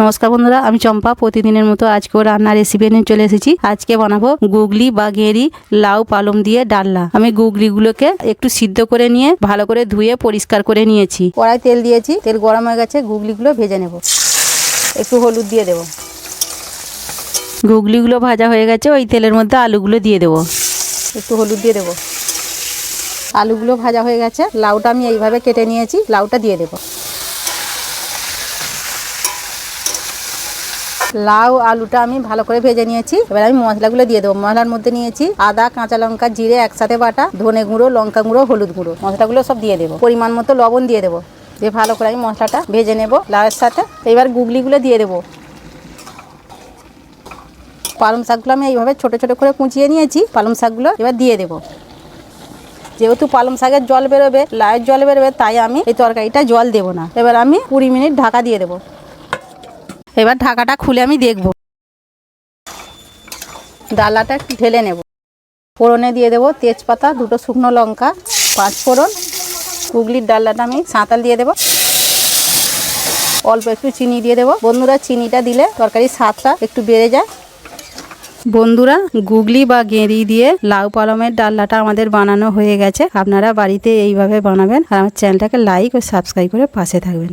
নমস্কার বন্ধুরা, আমি চম্পা। প্রতিদিনের মতো আজকেও রান্নার রেসিপি নিয়ে চলে এসেছি। আজকে বানাবো গুগলি বা গেঁড়ি লাউ পালং দিয়ে ডালনা। আমি গুগলিগুলোকে একটু সিদ্ধ করে নিয়ে, ভালো করে ধুয়ে পরিষ্কার করে নিয়েছি। কড়াই তেল দিয়েছি, তেল গরম হয়ে গেছে, গুগলিগুলো ভেজে নেব। একটু হলুদ দিয়ে দেবো। গুগলিগুলো ভাজা হয়ে গেছে, ওই তেলের মধ্যে আলুগুলো দিয়ে দেবো। একটু হলুদ দিয়ে দেবো। আলুগুলো ভাজা হয়ে গেছে, লাউটা আমি এইভাবে কেটে নিয়েছি, লাউটা দিয়ে দেবো। লাউ আলুটা আমি ভালো করে ভেজে নিয়েছি। এবার আমি মশলাগুলো দিয়ে দেবো। মশলার মধ্যে নিয়েছি আদা, কাঁচা লঙ্কা, জিরে, একসাথে বাটা, ধনে গুঁড়ো, লঙ্কা গুঁড়ো, হলুদ গুঁড়ো। মশলাগুলো সব দিয়ে দেবো। পরিমাণ মতো লবণ দিয়ে দেবো। দিয়ে ভালো করে আমি মশলাটা ভেজে নেব লাউয়ের সাথে। এবার গুগলিগুলো দিয়ে দেবো। পালং শাকগুলো আমি এইভাবে ছোট ছোট করে কুচিয়ে নিয়েছি। পালং শাকগুলো এবার দিয়ে দেবো। যেহেতু পালং শাকের জল বেরোবে, লাউয়ের জল বেরোবে, তাই আমি এই তরকারিটা জল দেবো না। এবার আমি কুড়ি মিনিট ঢাকা দিয়ে দেবো। এবার ঢাকাটা খুলে আমি দেখব। ডালাটা একটু ঢেলে নেব। ফোড়নে দিয়ে দেবো তেজপাতা, দুটো শুকনো লঙ্কা, পাঁচ ফোড়ন। গুগলির ডালনাটা আমি সাঁতাল দিয়ে দেবো। অল্প একটু চিনি দিয়ে দেবো। বন্ধুরা, চিনিটা দিলে তরকারির স্বাদটা একটু বেড়ে যায়। বন্ধুরা, গুগলি বা গেঁড়ি দিয়ে লাউ পালমের ডাল্লাটা আমাদের বানানো হয়ে গেছে। আপনারা বাড়িতে এইভাবে বানাবেন। আর আমার চ্যানেলটাকে লাইক ও সাবস্ক্রাইব করে পাশে থাকবেন।